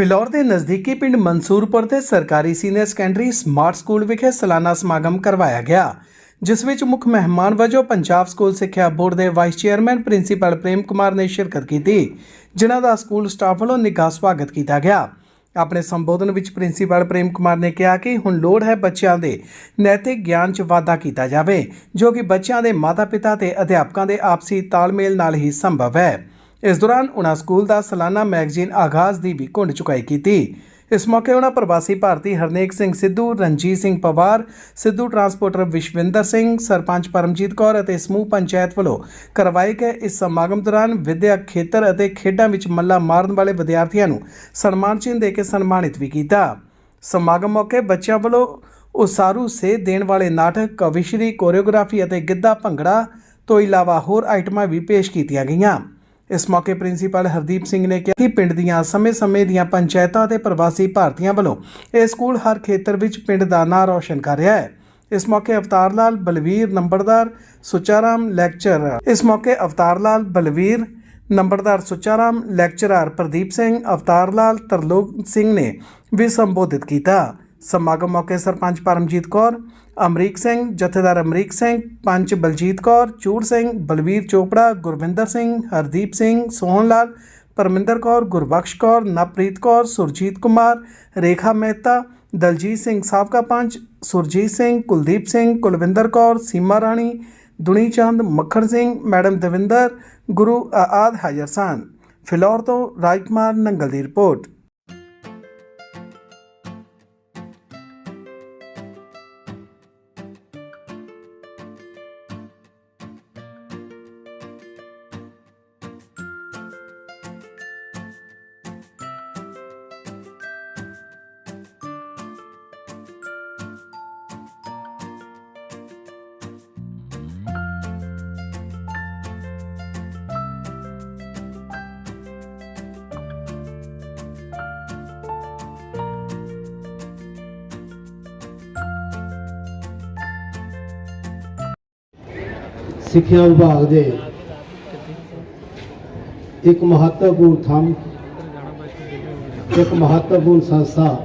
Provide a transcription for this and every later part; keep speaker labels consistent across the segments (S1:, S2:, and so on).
S1: ਫਿਲੌਰ ਦੇ ਨਜ਼ਦੀਕੀ ਪਿੰਡ ਮਨਸੂਰਪੁਰ ਦੇ ਸਰਕਾਰੀ ਸੀਨੀਅਰ ਸੈਕੰਡਰੀ ਸਮਾਰਟ ਸਕੂਲ ਵਿਖੇ ਸਾਲਾਨਾ ਸਮਾਗਮ ਕਰਵਾਇਆ ਗਿਆ, ਜਿਸ ਵਿੱਚ ਮੁੱਖ ਮਹਿਮਾਨ ਵਜੋਂ ਪੰਜਾਬ ਸਕੂਲ ਸਿੱਖਿਆ ਬੋਰਡ ਦੇ vice chairman principal Prem Kumar ਨੇ ਸ਼ਿਰਕਤ ਕੀਤੀ, ਜਿਨ੍ਹਾਂ ਦਾ ਸਕੂਲ ਸਟਾਫ ਵੱਲੋਂ ਨਿੱਘਾ ਸਵਾਗਤ ਕੀਤਾ ਗਿਆ। ਆਪਣੇ ਸੰਬੋਧਨ ਵਿੱਚ ਪ੍ਰਿੰਸੀਪਲ ਪ੍ਰੇਮ ਕੁਮਾਰ ਨੇ ਕਿਹਾ ਕਿ ਹੁਣ ਲੋੜ ਹੈ ਬੱਚਿਆਂ ਦੇ ਨੈਤਿਕ ਗਿਆਨ 'ਚ ਵਾਧਾ ਕੀਤਾ ਜਾਵੇ, ਜੋ ਕਿ ਬੱਚਿਆਂ ਦੇ ਮਾਤਾ-ਪਿਤਾ ਤੇ ਅਧਿਆਪਕਾਂ ਦੇ ਆਪਸੀ ਤਾਲਮੇਲ ਨਾਲ ਹੀ ਸੰਭਵ ਹੈ। ਇਸ ਦੌਰਾਨ ਉਨ੍ਹਾਂ ਸਕੂਲ ਦਾ ਸਾਲਾਨਾ ਮੈਗਜ਼ੀਨ ਆਗਾਜ਼ ਦੀ ਵੀ ਘੁੰਡ ਚੁਕਾਈ ਕੀਤੀ। ਇਸ ਮੌਕੇ ਉਹਨਾਂ ਪ੍ਰਵਾਸੀ ਭਾਰਤੀ ਹਰਨੇਕ ਸਿੰਘ ਸਿੱਧੂ, ਰਣਜੀਤ ਸਿੰਘ ਪਵਾਰ, ਸਿੱਧੂ ਟਰਾਂਸਪੋਰਟਰ ਵਿਸ਼ਵਿੰਦਰ ਸਿੰਘ, ਸਰਪੰਚ ਪਰਮਜੀਤ ਕੌਰ ਅਤੇ ਸਮੂਹ ਪੰਚਾਇਤ ਵੱਲੋਂ ਕਰਵਾਏ ਗਏ ਇਸ ਸਮਾਗਮ ਦੌਰਾਨ ਵਿਦਿਅਕ ਖੇਤਰ ਅਤੇ ਖੇਡਾਂ ਵਿੱਚ ਮੱਲਾ ਮਾਰਨ ਵਾਲੇ ਵਿਦਿਆਰਥੀਆਂ ਨੂੰ ਸਨਮਾਨ ਚਿੰਨ੍ਹ ਦੇ ਕੇ ਸਨਮਾਨਿਤ ਵੀ ਕੀਤਾ। ਸਮਾਗਮ ਮੌਕੇ ਬੱਚਿਆਂ ਵੱਲੋਂ ਉਸਾਰੂ ਸੇਧ ਦੇਣ ਵਾਲੇ ਨਾਟਕ, ਕਵਿਸ਼ਰੀ, ਕੋਰੀਓਗ੍ਰਾਫੀ ਅਤੇ ਗਿੱਧਾ ਭੰਗੜਾ ਤੋਂ ਇਲਾਵਾ ਹੋਰ ਆਈਟਮਾਂ ਵੀ ਪੇਸ਼ ਕੀਤੀਆਂ ਗਈਆਂ। ਇਸ ਮੌਕੇ ਪ੍ਰਿੰਸੀਪਲ ਹਰਦੀਪ ਸਿੰਘ ਨੇ ਕਿਹਾ ਕਿ ਪਿੰਡ ਦੀਆਂ ਸਮੇਂ-ਸਮੇਂ ਦੀਆਂ ਪੰਚਾਇਤਾਂ ਤੇ ਪ੍ਰਵਾਸੀ ਭਾਰਤੀਆਂ ਵੱਲੋਂ ਇਹ ਸਕੂਲ ਹਰ ਖੇਤਰ ਵਿੱਚ ਪਿੰਡ ਦਾ ਨਾਂ ਰੌਸ਼ਨ ਕਰ ਰਿਹਾ ਹੈ। ਇਸ ਮੌਕੇ ਅਵਤਾਰ ਲਾਲ ਬਲਵੀਰ ਨੰਬਰਦਾਰ ਸੁਚਾਰਾਮ ਲੈਕਚਰ ਇਸ ਮੌਕੇ ਅਵਤਾਰ ਲਾਲ ਬਲਵੀਰ ਨੰਬਰਦਾਰ ਸੁਚਾਰਾਮ ਲੈਕਚਰਰ ਪ੍ਰਦੀਪ ਸਿੰਘ, ਅਵਤਾਰ ਲਾਲ ਤਰਲੋਕ ਸਿੰਘ ਨੇ ਵੀ ਸੰਬੋਧਿਤ ਕੀਤਾ। ਸਮਾਗਮ ਮੌਕੇ ਸਰਪੰਚ ਪਰਮਜੀਤ ਕੌਰ ਅਮਰੀਕ ਸਿੰਘ, ਜਥੇਦਾਰ ਅਮਰੀਕ ਸਿੰਘ, ਪੰਚ ਬਲਜੀਤ ਕੌਰ, ਚੂੜ ਸਿੰਘ, ਬਲਵੀਰ ਚੋਪੜਾ, ਗੁਰਵਿੰਦਰ ਸਿੰਘ, ਹਰਦੀਪ ਸਿੰਘ, ਸੋਹਣ ਲਾਲ, ਪਰਮਿੰਦਰ ਕੌਰ, ਗੁਰਬਖਸ਼ ਕੌਰ ਨਵਪ੍ਰੀਤ ਕੌਰ, ਸੁਰਜੀਤ ਕੁਮਾਰ, ਰੇਖਾ ਮਹਿਤਾ, ਦਲਜੀਤ ਸਿੰਘ ਸਾਬਕਾ ਪੰਚ, ਸੁਰਜੀਤ ਸਿੰਘ, ਕੁਲਦੀਪ ਸਿੰਘ, ਕੁਲਵਿੰਦਰ ਕੌਰ, ਸੀਮਾ ਰਾਣੀ, ਦੁਨੀ ਚੰਦ, ਮੱਖਣ ਸਿੰਘ, ਮੈਡਮ ਦਵਿੰਦਰ, ਗੁਰੂ ਆ- ਆਦਿ ਹਾਜ਼ਰ ਸਨ। ਫਿਲੌਰ ਤੋਂ ਰਾਜਕੁਮਾਰ ਨੰਗਲ ਦੀ ਰਿਪੋਰਟ।
S2: ਸਿੱਖਿਆ ਵਿਭਾਗ ਦੇ ਇੱਕ ਮਹੱਤਵਪੂਰਨ ਥੰਮ, ਇੱਕ ਮਹੱਤਵਪੂਰਨ ਸੰਸਥਾ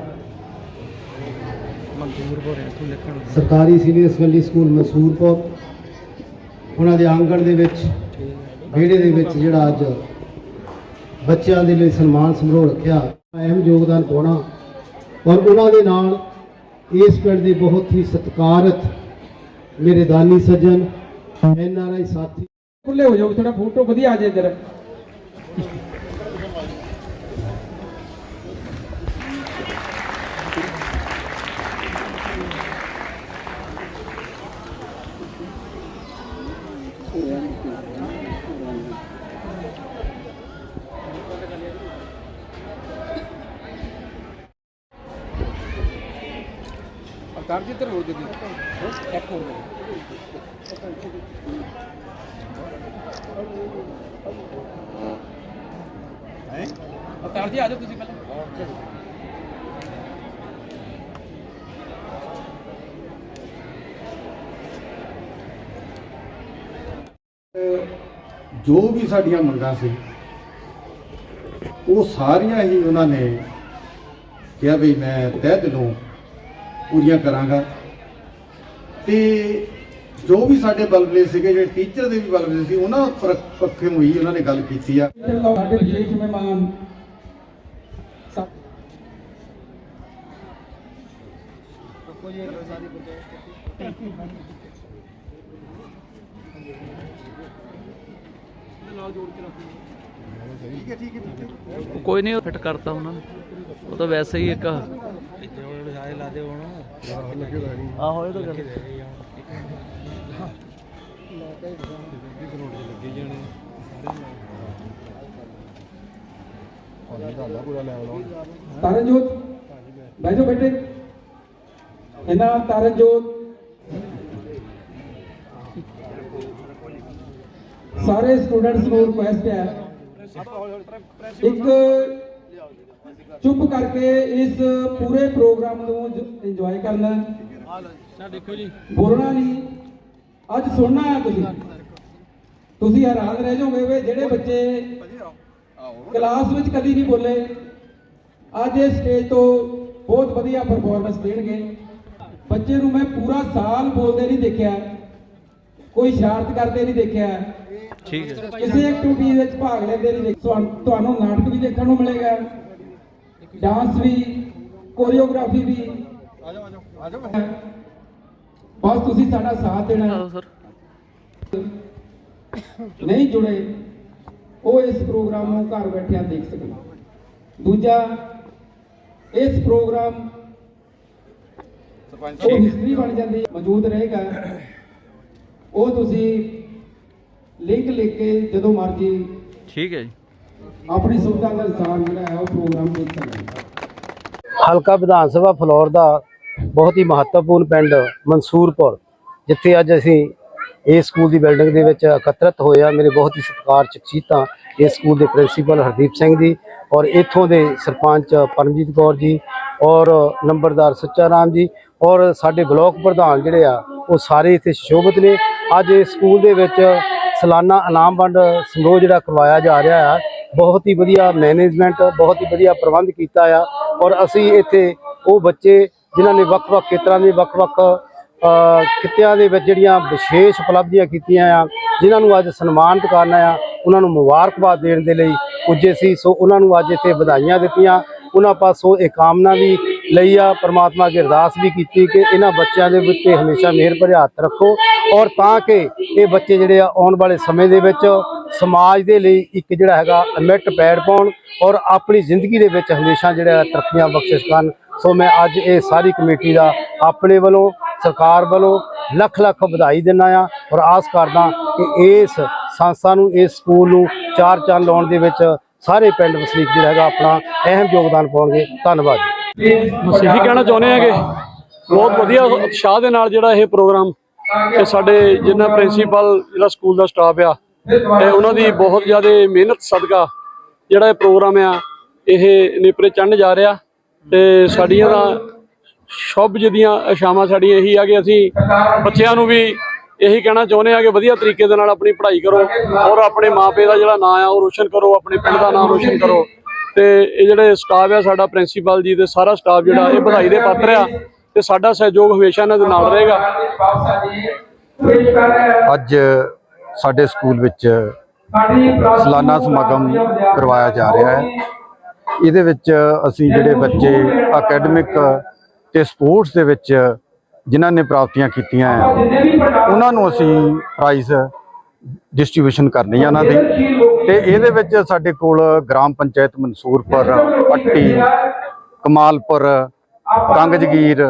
S2: ਸਰਕਾਰੀ ਸੀਨੀਅਰ ਸੈਕੰਡਰੀ ਸਕੂਲ ਮਸੂਰਪੁਰ ਉਹਨਾਂ ਦੇ ਆਂਗਣ ਦੇ ਵਿੱਚ, ਵਿਹੜੇ ਦੇ ਵਿੱਚ ਜਿਹੜਾ ਅੱਜ ਬੱਚਿਆਂ ਦੇ ਲਈ ਸਨਮਾਨ ਸਮਾਰੋਹ ਰੱਖਿਆ। ਅਹਿਮ ਯੋਗਦਾਨ ਪਾਉਣਾ, ਔਰ ਉਹਨਾਂ ਦੇ ਨਾਲ ਇਸ ਪਿੰਡ ਦੇ ਬਹੁਤ ਹੀ ਸਤਿਕਾਰਤ ਮੇਰੇ ਦਾਨੀ ਸੱਜਣ ਐਨ ਆਰ ਆਈ ਸਾਥੀ
S3: ਖੁੱਲੇ ਹੋ ਜਾਓ ਥੋੜਾ ਫੋਟੋ ਵਧੀਆ ਆ ਜਾਏ ਇੱਧਰ। ਅਵਤਾਰ ਜੀ ਇੱਧਰ ਹੋ? ਅਵਤਾਰ ਜੀ, ਆ ਜਾਓ ਤੁਸੀਂ ਪਹਿਲਾਂ।
S4: ਜੋ ਵੀ ਸਾਡੀਆਂ ਮੰਗਾਂ ਸੀ, ਉਹ ਸਾਰੀਆਂ ਹੀ ਉਹਨਾਂ ਨੇ ਕਿਹਾ ਵੀ ਮੈਂ ਤਹਿ ਦਿਲੋਂ ਪੂਰੀਆਂ ਕਰਾਂਗਾ। ਤੇ ਜੋ ਵੀ ਸਾਡੇ ਬਲਬਲੇ ਸੀਗੇ ਜਿਹੜੇ ਟੀਚਰ ਦੇ ਵੀ ਬਲਬਲੇ ਸੀ ਉਹਨਾਂ ਪੱਖੋਂ ਹੀ ਉਹਨਾਂ ਨੇ ਗੱਲ ਕੀਤੀ ਆ।
S3: ਸਾਡੇ ਵਿਸ਼ੇਸ਼ ਮਹਿਮਾਨ ਸਾ-
S5: ਕੋਈ ਨਹੀਂ ਫਿੱਟ ਕਰਤਾ ਉਹਨਾਂ ਨੇ। ਉਹ ਤਾਂ ਵੈਸੇ ਹੀ ਇੱਕ ਆਹੋ ਇਹ ਤਾਂ ਗੱਲ।
S3: ਤਰਨਜੋਤ। ਜਾਓ ਬੇਟੇ। ਇਹਨਾਂ ਤਰਨਜੋਤ। ਸਾਰੇ ਸਟੂਡੈਂਟਸ ਨੂੰ ਰਿਕੁਐਸਟ ਹੈ। ਇੱਕ ਚੁੱਪ ਕਰਕੇ ਇਸ ਪੂਰੇ ਪ੍ਰੋਗਰਾਮ ਨੂੰ ਇੰਜੋਏ ਕਰਨਾ। ਦੇਖੋ ਜੀ ਬੋਲਣਾ ਨਹੀਂ। ਅੱਜ ਸੁਣਨਾ ਹੈ ਤੁਸੀਂ। ਤੁਸੀਂ ਹੈਰਾਨ ਰਹਿ ਜਾਓਗੇ ਵੀ, ਜਿਹੜੇ ਬੱਚੇ ਕਲਾਸ ਵਿੱਚ ਕਦੀ ਨਹੀਂ ਬੋਲੇ। ਅੱਜ ਇਹ ਸਟੇਜ ਤੋਂ ਬਹੁਤ ਵਧੀਆ ਪਰਫਾਰਮੈਂਸ ਦੇਣਗੇ। ਬੱਚੇ ਨੂੰ ਮੈਂ ਪੂਰਾ ਸਾਲ ਬੋਲਦੇ ਨਹੀਂ ਦੇਖਿਆ। ਕੋਈ ਸ਼ਰਾਰਤ ਕਰਦੇ ਨਹੀਂ ਦੇਖਿਆ।
S5: ਠੀਕ ਹੈ।
S3: ਕਿਸੇ ਐਕਟੀਵਿਟੀ ਵਿੱਚ ਭਾਗ ਲੈਂਦੇ ਨਹੀਂ ਦੇਖ ਤੁਹਾਨੂੰ ਨਾਟਕ ਵੀ ਦੇਖਣ ਨੂੰ ਮਿਲੇਗਾ। ਡਾਂਸ ਵੀ ਕੋਰੀਓਗ੍ਰਾਫੀ ਵੀ। ਬਸ ਤੁਸੀਂ ਸਾਡਾ ਸਾਥ ਦੇਣਾ। ਨਹੀਂ ਜੁੜੇ ਉਹ ਇਸ ਪ੍ਰੋਗਰਾਮ ਨੂੰ ਘਰ ਬੈਠਿਆਂ ਦੇਖ ਸਕਣ। ਦੂਜਾ ਇਸ ਪ੍ਰੋਗਰਾਮ ਉਹ ਹਿਸਟਰੀ ਬਣ ਜਾਂਦੀ ਮੌਜੂਦ ਰਹੇਗਾ। ਉਹ ਤੁਸੀਂ ਲਿੰਕ ਲਿਖ ਕੇ ਜਦੋਂ ਮਰਜ਼ੀ
S5: ਠੀਕ ਹੈ ਜੀ।
S3: ਆਪਣੀ ਸੁਵਿਧਾ ਦੇ ਅਨੁਸਾਰ ਜਿਹੜਾ ਹੈ ਉਹ ਪ੍ਰੋਗਰਾਮ ਦੇਖ ਸਕਦੇ ਹੋ।
S2: ਹਲਕਾ ਵਿਧਾਨ ਸਭਾ ਫਲੋਰ ਦਾ ਬਹੁਤ ਹੀ ਮਹੱਤਵਪੂਰਨ ਪਿੰਡ ਮਨਸੂਰਪੁਰ ਜਿੱਥੇ ਅੱਜ ਅਸੀਂ ਇਸ ਸਕੂਲ ਦੀ ਬਿਲਡਿੰਗ ਦੇ ਵਿੱਚ ਇਕੱਤਰਤ ਹੋਏ ਆ ਮੇਰੇ ਬਹੁਤ ਹੀ ਸਤਿਕਾਰ ਸ਼ਖਸੀਅਤਾਂ ਇਸ ਸਕੂਲ ਦੇ ਪ੍ਰਿੰਸੀਪਲ ਹਰਦੀਪ ਸਿੰਘ ਜੀ ਔਰ ਇੱਥੋਂ ਦੇ ਸਰਪੰਚ ਪਰਮਜੀਤ ਕੌਰ ਜੀ ਔਰ ਨੰਬਰਦਾਰ ਸੁੱਚਾ ਰਾਮ ਜੀ ਔਰ ਸਾਡੇ ਬਲਾਕ ਪ੍ਰਧਾਨ ਜਿਹੜੇ ਆ ਉਹ ਸਾਰੇ ਇੱਥੇ ਸ਼ੋਭਤ ਨੇ। ਅੱਜ ਇਸ ਸਕੂਲ ਦੇ ਵਿੱਚ ਸਾਲਾਨਾ ਇਨਾਮ ਵੰਡ ਸਮਾਰੋਹ ਜਿਹੜਾ ਕਰਵਾਇਆ ਜਾ ਰਿਹਾ ਆ। ਬਹੁਤ ਹੀ ਵਧੀਆ ਮੈਨੇਜਮੈਂਟ ਬਹੁਤ ਹੀ ਵਧੀਆ ਪ੍ਰਬੰਧ ਕੀਤਾ ਆ ਔਰ ਅਸੀਂ ਇੱਥੇ ਉਹ ਬੱਚੇ ਜਿਨ੍ਹਾਂ ਨੇ ਵੱਖ-ਵੱਖ ਖੇਤਰਾਂ ਦੇ ਵੱਖ-ਵੱਖ ਅ, ਖਿੱਤਿਆਂ ਦੇ ਵਿੱਚ ਜਿਹੜੀਆਂ ਵਿਸ਼ੇਸ਼ ਉਪਲਬਧੀਆਂ ਕੀਤੀਆਂ ਆ ਜਿਨ੍ਹਾਂ ਨੂੰ ਅੱਜ ਸਨਮਾਨਿਤ ਕਰਨਾ ਆ ਉਹਨਾਂ ਨੂੰ ਮੁਬਾਰਕਬਾਦ ਦੇਣ ਦੇ ਲਈ ਪੁੱਜੇ ਸੀ। ਸੋ ਉਹਨਾਂ ਨੂੰ ਅੱਜ ਇੱਥੇ ਵਧਾਈਆਂ ਦਿੱਤੀਆਂ। ਉਹਨਾਂ ਪਾਸੋਂ ਇਹ ਕਾਮਨਾ ਵੀ ਲਈ ਆ, ਪਰਮਾਤਮਾ ਅੱਗੇ ਅਰਦਾਸ ਵੀ ਕੀਤੀ ਕਿ ਇਹਨਾਂ ਬੱਚਿਆਂ ਦੇ ਉੱਤੇ ਹਮੇਸ਼ਾ ਮਿਹਰ ਭਰਿਆ ਹੱਥ ਰੱਖੋ ਔਰ ਤਾਂ ਕਿ ਇਹ ਬੱਚੇ ਜਿਹੜੇ ਆ ਆਉਣ ਵਾਲੇ ਸਮੇਂ ਦੇ ਵਿੱਚ ਸਮਾਜ ਦੇ ਲਈ ਇੱਕ ਜਿਹੜਾ ਹੈਗਾ ਅਮਿੱਟ ਪੈੜ ਪਾਉਣ ਔਰ ਆਪਣੀ ਜ਼ਿੰਦਗੀ ਦੇ ਵਿੱਚ ਹਮੇਸ਼ਾ ਜਿਹੜਾ ਤਰੱਕੀਆਂ ਬਖਸ਼ਿਸ਼ ਕਰਨ। ਸੋ ਮੈਂ ਅੱਜ ਇਹ ਸਾਰੀ ਕਮੇਟੀ ਦਾ ਆਪਣੇ ਵੱਲੋਂ, ਸਰਕਾਰ ਵੱਲੋਂ ਲੱਖ ਲੱਖ ਵਧਾਈ ਦਿੰਦਾ ਆ ਔਰ ਆਸ ਕਰਦਾ ਕਿ ਇਸ ਸੰਸਥਾ ਨੂੰ, ਇਸ ਸਕੂਲ ਨੂੰ ਚਾਰ ਚੰਨ ਲਾਉਣ ਦੇ ਵਿੱਚ ਸਾਰੇ ਪਿੰਡ ਵਸਨੀਕ ਜਿਹੜਾ ਹੈਗਾ ਆਪਣਾ ਅਹਿਮ ਯੋਗਦਾਨ ਪਾਉਣਗੇ। ਧੰਨਵਾਦ
S6: ਅਸੀਂ ਇਹੀ ਕਹਿਣਾ ਚਾਹੁੰਦੇ ਹਾਂ ਕਿ ਬਹੁਤ ਵਧੀਆ ਉਤਸ਼ਾਹ ਦੇ ਨਾਲ ਜਿਹੜਾ ਇਹ ਪ੍ਰੋਗਰਾਮ ਤੇ ਸਾਡੇ ਜਿੰਨਾ ਪ੍ਰਿੰਸੀਪਲ, ਜਿਹੜਾ ਸਕੂਲ ਦਾ ਸਟਾਫ ਆ, ਤੇ ਉਹਨਾਂ ਦੀ ਬਹੁਤ ਜ਼ਿਆਦਾ ਮਿਹਨਤ, ਸਦਕਾ ਜਿਹੜਾ ਇਹ ਪ੍ਰੋਗਰਾਮ ਆ, ਇਹ ਨੇਪਰੇ ਚੜ੍ਹਨ ਜਾ ਰਿਹਾ। ਤੇ ਸਾਡੀਆਂ ਦਾ ਸ਼ੁਭ ਜਿਹਦੀਆਂ ਆਸ਼ਾਵਾਂ ਸਾਡੀਆਂ ਇਹੀ ਆ ਕਿ ਅਸੀਂ ਬੱਚਿਆਂ ਨੂੰ ਵੀ ਇਹੀ ਕਹਿਣਾ ਚਾਹੁੰਦੇ ਆ ਕਿ ਵਧੀਆ ਤਰੀਕੇ ਦੇ ਨਾਲ ਆਪਣੀ ਪੜ੍ਹਾਈ ਕਰੋ ਔਰ ਆਪਣੇ ਮਾਪੇ ਦਾ ਜਿਹੜਾ ਨਾਂ ਆ, ਉਹ ਰੋਸ਼ਨ ਕਰੋ, ਆਪਣੇ ਪਿੰਡ ਦਾ ਨਾਂ ਰੋਸ਼ਨ ਕਰੋ। ਤੇ ਇਹ ਜਿਹੜੇ ਸਟਾਫ ਆ ਸਾਡਾ ਪ੍ਰਿੰਸੀਪਲ ਜੀ ਤੇ ਸਾਰਾ ਸਟਾਫ ਜਿਹੜਾ ਇਹ ਵਧਾਈ ਦੇ ਪਾਤਰ ਆ ਤੇ ਸਾਡਾ ਸਹਿਯੋਗ ਹਮੇਸ਼ਾ ਇਹਨਾਂ ਦੇ ਨਾਲ ਰਹੇਗਾ।
S4: ਅੱਜ ਸਾਡੇ ਸਕੂਲ ਵਿੱਚ ਸਾਲਾਨਾ ਸਮਾਗਮ ਕਰਵਾਇਆ ਜਾ ਰਿਹਾ ਹੈ। ਇਹਦੇ ਵਿੱਚ ਅਸੀਂ ਜਿਹੜੇ ਬੱਚੇ ਅਕੈਡਮਿਕ ਤੇ ਸਪੋਰਟਸ ਦੇ ਵਿੱਚ ਜਿਨ੍ਹਾਂ ਨੇ ਪ੍ਰਾਪਤੀਆਂ ਕੀਤੀਆਂ ਆ ਉਹਨਾਂ ਨੂੰ ਅਸੀਂ ਪ੍ਰਾਈਜ਼ ਡਿਸਟ੍ਰੀਬਿਊਸ਼ਨ ਕਰਨੀ ਆ ਉਹਨਾਂ ਦੀ। ਤੇ ਇਹਦੇ ਵਿੱਚ ਸਾਡੇ ਕੋਲ ਗ੍ਰਾਮ ਪੰਚਾਇਤ ਮਨਸੂਰਪੁਰ, ਪੱਟੀ, ਕਮਾਲਪੁਰ ਕੰਗ ਜਗੀਰ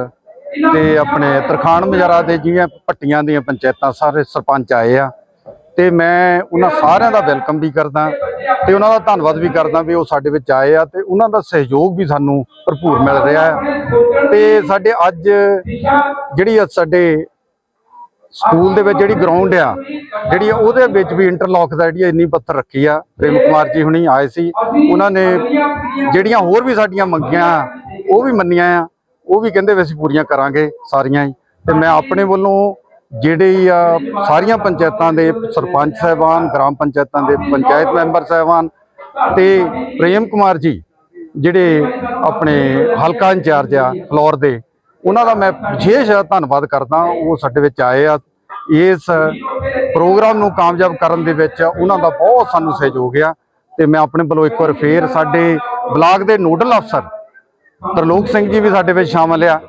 S4: ਤੇ ਆਪਣੇ ਤਰਖਾਣ ਮਜਾਰਾ ਦੇ ਜਿਹੜੀਆਂ ਪੱਟੀਆਂ ਦੀਆਂ ਪੰਚਾਇਤਾਂ ਸਾਰੇ ਸਰਪੰਚ ਆਏ ਆ। ਤੇ ਮੈਂ ਉਹਨਾਂ ਸਾਰਿਆਂ ਦਾ ਵੈਲਕਮ ਵੀ ਕਰਦਾ ਤੇ ਉਹਨਾਂ ਦਾ ਧੰਨਵਾਦ ਵੀ ਕਰਦਾ ਵੀ ਉਹ ਸਾਡੇ ਵਿੱਚ ਆਏ ਆ ਤੇ ਉਹਨਾਂ ਦਾ ਸਹਿਯੋਗ ਵੀ ਸਾਨੂੰ ਭਰਪੂਰ ਮਿਲ ਰਿਹਾ ਹੈ ਤੇ ਸਾਡੇ ਅੱਜ ਜਿਹੜੀ ਆ ਸਾਡੇ ਸਕੂਲ ਦੇ ਵਿੱਚ ਜਿਹੜੀ ਗਰਾਊਂਡ ਆ, ਜਿਹੜੀ ਆ, ਉਹਦੇ ਵਿੱਚ ਵੀ ਇੰਟਰਲੌਕ ਦਾ ਜਿਹੜੀ ਇੰਨੀ ਪੱਥਰ ਰੱਖੀ ਆ, ਪ੍ਰੇਮ ਕੁਮਾਰ ਜੀ ਹੁਣੀ ਆਏ ਸੀ। ਉਹਨਾਂ ਨੇ ਜਿਹੜੀਆਂ ਹੋਰ ਵੀ ਸਾਡੀਆਂ ਮੰਗੀਆਂ, ਉਹ ਵੀ ਮੰਨੀਆਂ ਆ। ਉਹ ਵੀ ਕਹਿੰਦੇ ਵੀ ਅਸੀਂ ਪੂਰੀਆਂ ਕਰਾਂਗੇ ਸਾਰੀਆਂ ਹੀ। ਤੇ ਮੈਂ ਆਪਣੇ ਵੱਲੋਂ ਜਿਹੜੇ ਆ, ਸਾਰੀਆਂ ਪੰਚਾਇਤਾਂ ਦੇ ਸਰਪੰਚ ਸਾਹਿਬਾਨ, ਗ੍ਰਾਮ ਪੰਚਾਇਤਾਂ ਦੇ ਪੰਚਾਇਤ ਮੈਂਬਰ ਸਾਹਿਬਾਨ ਤੇ ਪ੍ਰੇਮ ਕੁਮਾਰ ਜੀ, ਜਿਹੜੇ ਆਪਣੇ ਹਲਕਾ ਇੰਚਾਰਜ ਆ, ਫਲੋਰ ਦੇ ਉਹਨਾਂ ਦਾ ਮੈਂ ਵਿਸ਼ੇਸ਼ ਧੰਨਵਾਦ ਕਰਦਾ ਉਹ ਸਾਡੇ ਵਿੱਚ ਆਏ ਆ। ਇਸ ਪ੍ਰੋਗਰਾਮ ਨੂੰ ਕਾਮਯਾਬ ਕਰਨ ਦੇ ਵਿੱਚ ਉਹਨਾਂ ਦਾ ਬਹੁਤ ਸਾਨੂੰ ਸਹਿਯੋਗ ਆ ਤੇ ਮੈਂ ਆਪਣੇ ਵੱਲੋਂ ਇੱਕ ਵਾਰ ਫੇਰ ਸਾਡੇ ਬਲਾਕ ਦੇ ਨੋਡਲ ਅਫਸਰ ਤਰਲੋਕ ਸਿੰਘ ਜੀ ਵੀ ਸਾਡੇ ਵਿੱਚ ਸ਼ਾਮਲ ਆ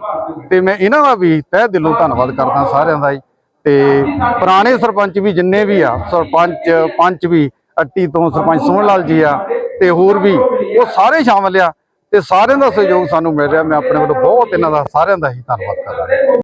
S4: ਤੇ ਮੈਂ ਇਹਨਾਂ ਦਾ ਵੀ ਤਹਿ ਦਿਲੋਂ ਧੰਨਵਾਦ ਕਰਦਾ ਸਾਰਿਆਂ ਦਾ ਹੀ। ਤੇ ਪੁਰਾਣੇ ਸਰਪੰਚ ਵੀ ਜਿੰਨੇ ਵੀ ਆ, ਸਰਪੰਚ, ਪੰਚ ਵੀ ਅੱਟੀ ਤੋਂ ਸਰਪੰਚ ਸੋਹਣ ਲਾਲ ਜੀ ਆ ਤੇ ਹੋਰ ਵੀ ਉਹ ਸਾਰੇ ਸ਼ਾਮਲ ਆ। ਤੇ ਸਾਰਿਆਂ ਦਾ ਸਹਿਯੋਗ ਸਾਨੂੰ ਮਿਲ ਰਿਹਾ। ਮੈਂ ਆਪਣੇ ਵੱਲੋਂ ਬਹੁਤ ਇਹਨਾਂ ਦਾ, ਸਾਰਿਆਂ ਦਾ ਹੀ ਧੰਨਵਾਦ ਕਰਦਾ।